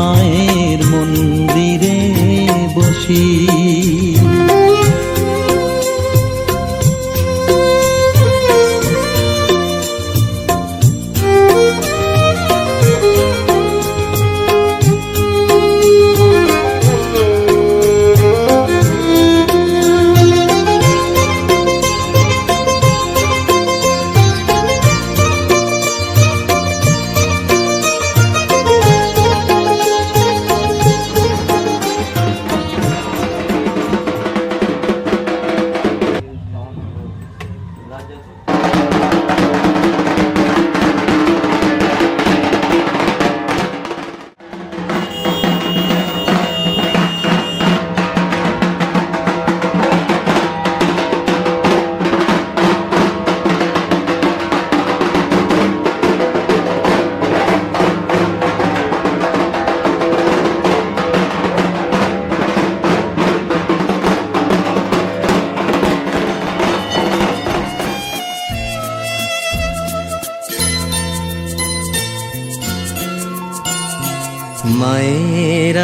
মায়ের মন্দিরে বসি।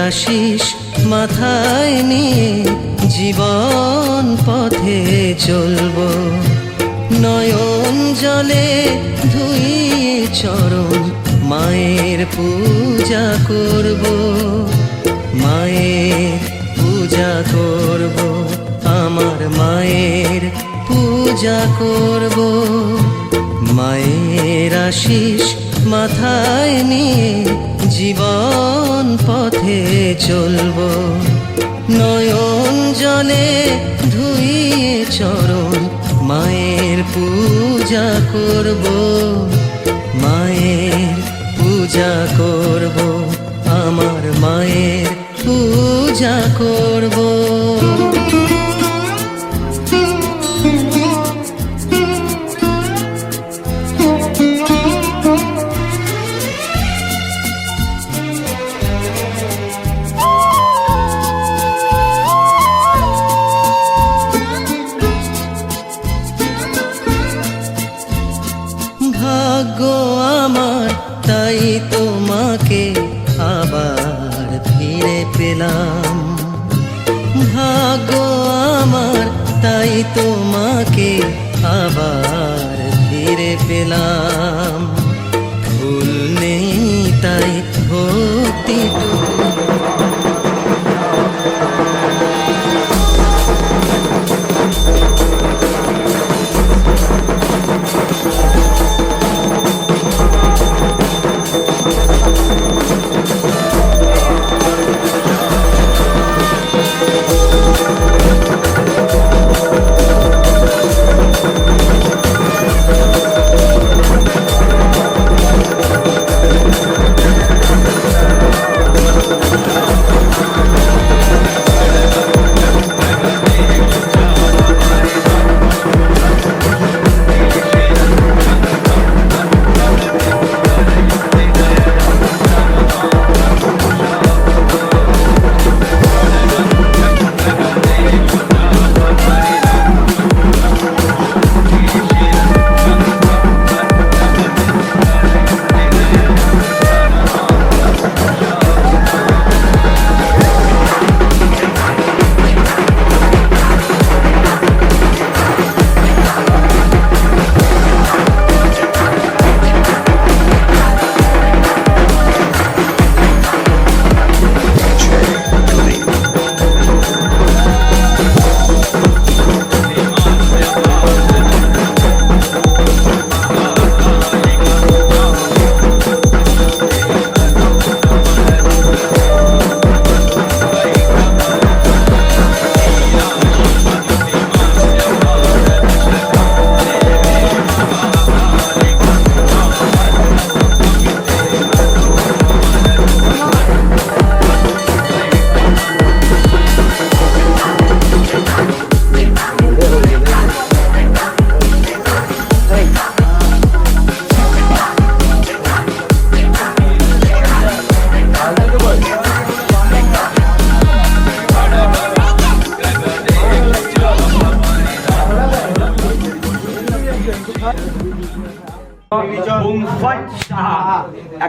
আশিস মাথায় নিয়ে, জীবন পথে চলব। নয়ন জলে ধুইয়ে চরণ, মায়ের পূজা করব। মায়ের পূজা করব, আমার মায়ের পূজা করব। মায়ের আশিস মাথায় নিয়ে জীবন পথে চলব। নয়ন জলে ধুইয়ে চরণ, মায়ের পূজা করব। মায়ের পূজা করব, আমার মায়ের পূজা করব। পেলাম ভুল নেই তাই ভক্তিটুকু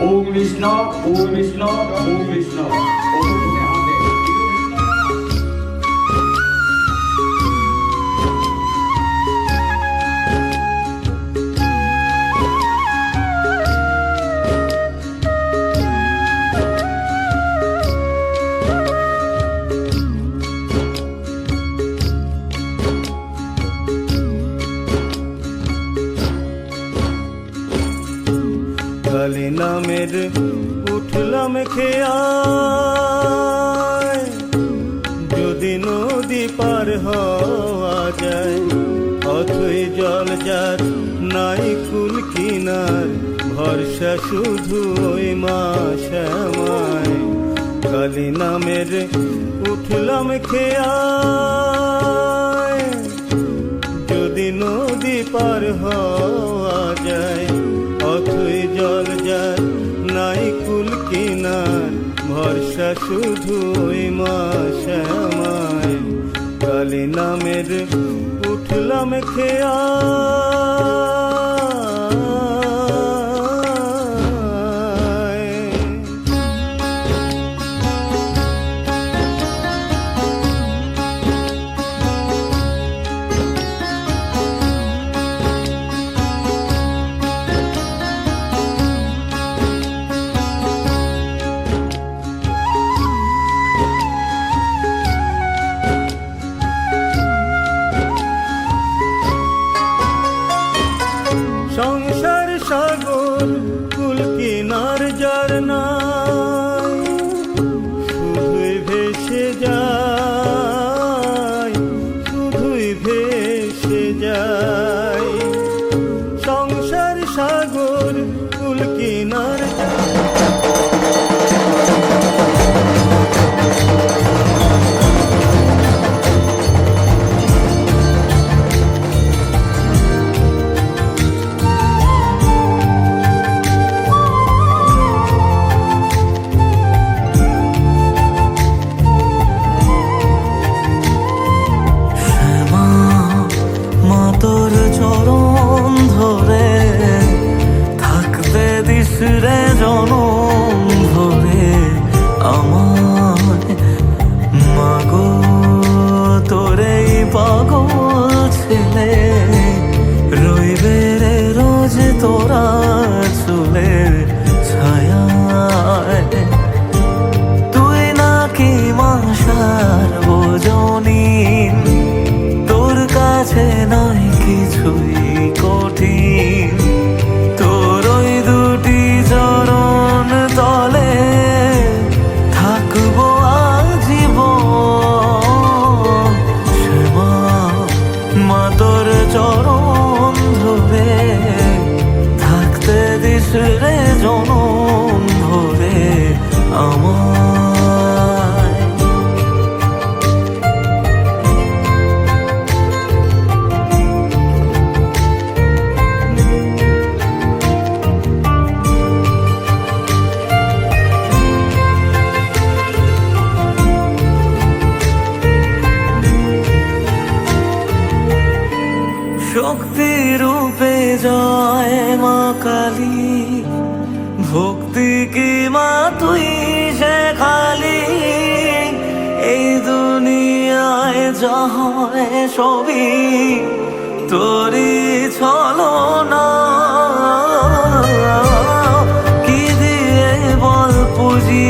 ওম বিষ্ণু ওম বিষ্ণু ওম বিষ্ণু ওম কালী নামের, উঠলাম খেয়া যদি নদী পার হওয়া যায়, অথই জল যার নাই কুল কিনার, ভরসা শুধু ওই মা শ্যামায় কালী নামের, উঠলাম খেয়া যদি নদী পার হওয়া যায় অথই জল যার নাই কুল কিনার, ভরসা শুধু ওই মা শ্যামায় কালী নামের উঠলাম খেয়া শক্তি রূপে জয় মা কালী। ভক্তি কি মা তুই সে খালি? এই দুনিয়ায় যা হয় সবই তোরই ছলো না কি দিয়ে বল পুজি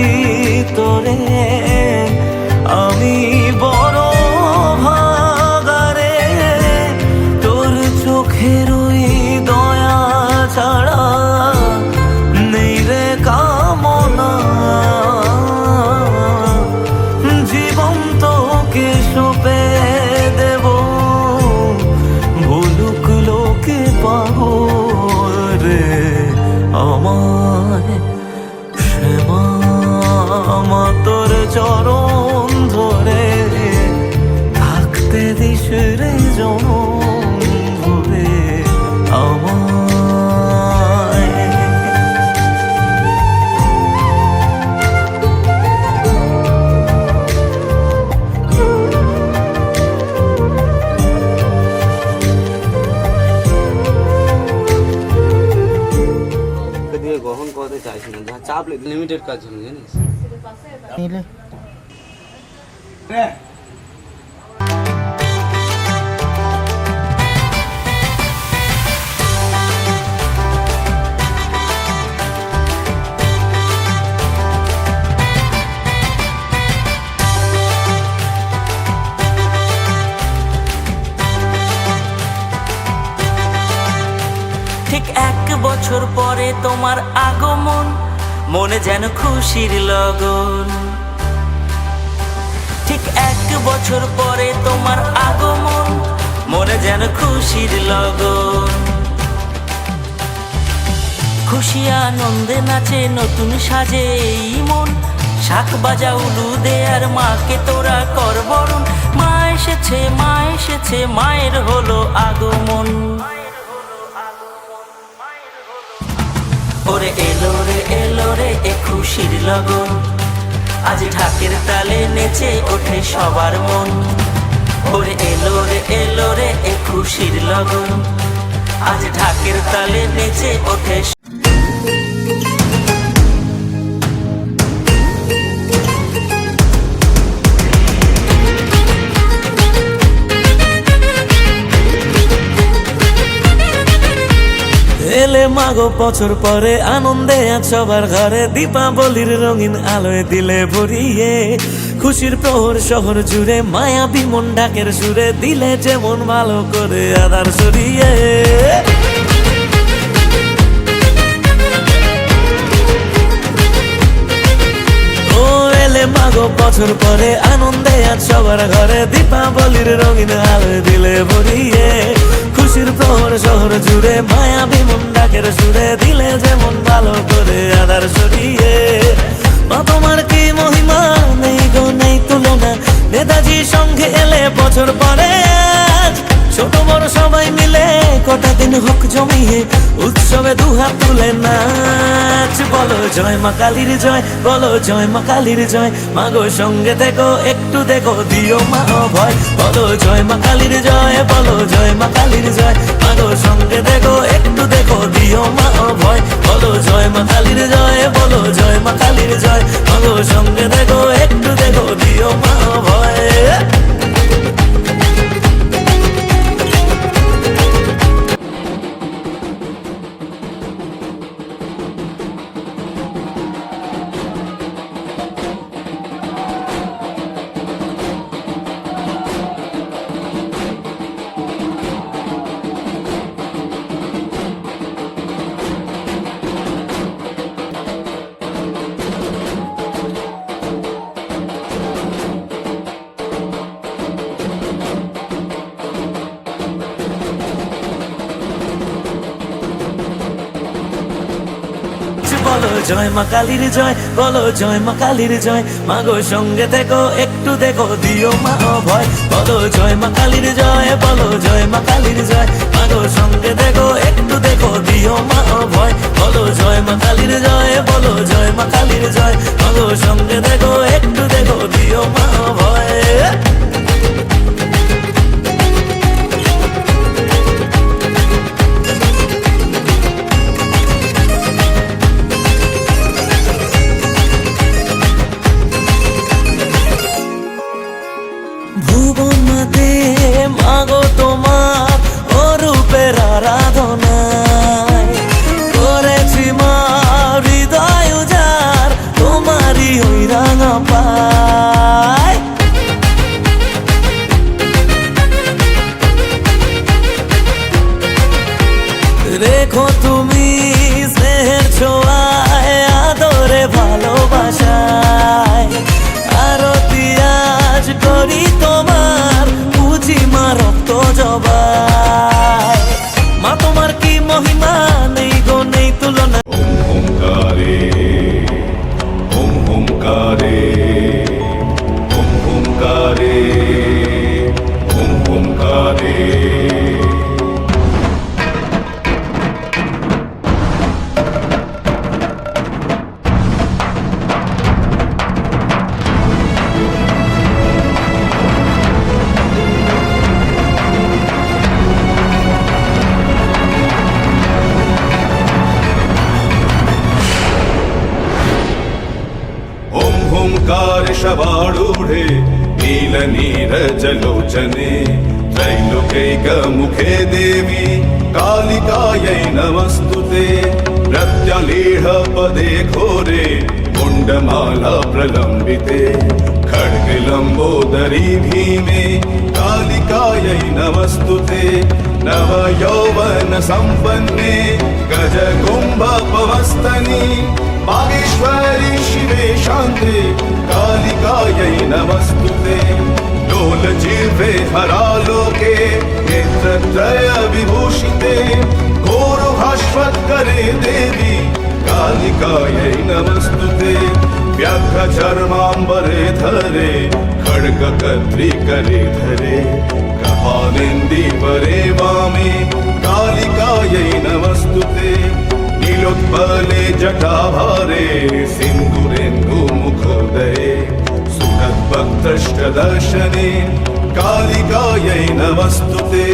তোরে? আমি চাপ লিমিটেড কাজ ছিল জানিস? ঠিক এক বছর পরে তোমার আগমন মনে যেন খুশির লগন। ঠিক এক বছর পরে তোমার আগমন, মনে যেন খুশির লগন। খুশি আনন্দে নাচে নতুন সাজে এই মন, শাক বাজা উলু দে আর মাকে তোরা কর বরণ। মা এসেছে মা এসেছে, মায়ের হলো আগমন। ওরে এলো রে এলো রে এ খুশির লগন। আজ ঢাকের তালে নেচে ওঠে সবার মন। ওরে এলো রে এলো রে এ খুশির লগন। আজ ঢাকের তালে নেচে ওঠে মাগো বছর পরে আনন্দে আজ সবার ঘরে দীপাবলির রঙিন আলোয় দিলে ভরিয়ে খুশির প্রহর শহর জুড়ে মায়া বিমন ডাকের সুরে দিলে যেমন ভালো করে আদার সরিয়ে বছর পরে আনন্দে আজ সবার ঘরে দীপাবলির রঙিন আলোয় দিলে ভরিয়ে খুশির প্রহর শহর জুড়ে মায়া বিমন ডাকের সুরে দিলে যেমন ভালো করে আদার সরিয়ে মা তোমার কি মহিমা? নেই গো, নেই তুলনা। নেতাজি সঙ্গে এলে বছর পরে আজ ছোট বড় সবাই মিলে কটা দিন হোক জমিয়ে, উৎসবে দুহাত তুলে নাচ। বলো জয় মা কালীর জয়, বলো জয় মা কালীর জয়। মাগো সঙ্গে দেখো, একটু দেখো, দিও মা ভয় বলো জয় মা কালীর জয়, বলো জয় মা কালীর জয়। মাগো সঙ্গে দেখো, একটু দেখো, দিও মা ভয় বলো জয় মা কালীর জয়, বলো জয় মা কালীর জয়। মাগো সঙ্গে বলো জয় মা কালীর জয়, বলো জয় মা কালীর জয়। মাগো সঙ্গে দেখো একটু দেখো, দিও মা ভয় বলো জয় মা কালীর জয়, বলো জয় মা কালীর জয়। মাগো সঙ্গে দেখো একটু দেখো, দিও মা ভয় বলো জয় মা কালীর জয়, বলো জয় মা কালীর জয়। মাগো সঙ্গে দেখো একটু দেখো, দিও মা ভয় amar. ॐ हुङ्कार शवारूढे नीलनीरजलोचने त्रैलोकैकमुखे देवी कालिकायै नमस्तु ते प्रत्यलीढपदे घोरे कुण्डमाला प्रलम्बिते खड्गलम्बोदरी भीमे कालिकायै नमस्तु ते नवयौवन सम्पन्ने गजकुम्भपवस्तनि बागेश्वरी शिवे शान्ते कालिकायै नमस्तु ते लोलजिह्वे हरालोके नेत्रत्रय विभूषिते। घोरभास्वत्करे देवी, कालिकायै नमस्तु ते व्याघ्रचर्माम्बरे धरे खड्गकर्त्री करे धरे। कपालेन्दीवरे वामे, कालिकायै नमस्तु ते नीलोत्पले जटाभारे सिन्दुरेन्दुमुखोदये सुखद्भक्तष्टदर्शने कालिकायै नमस्तु ते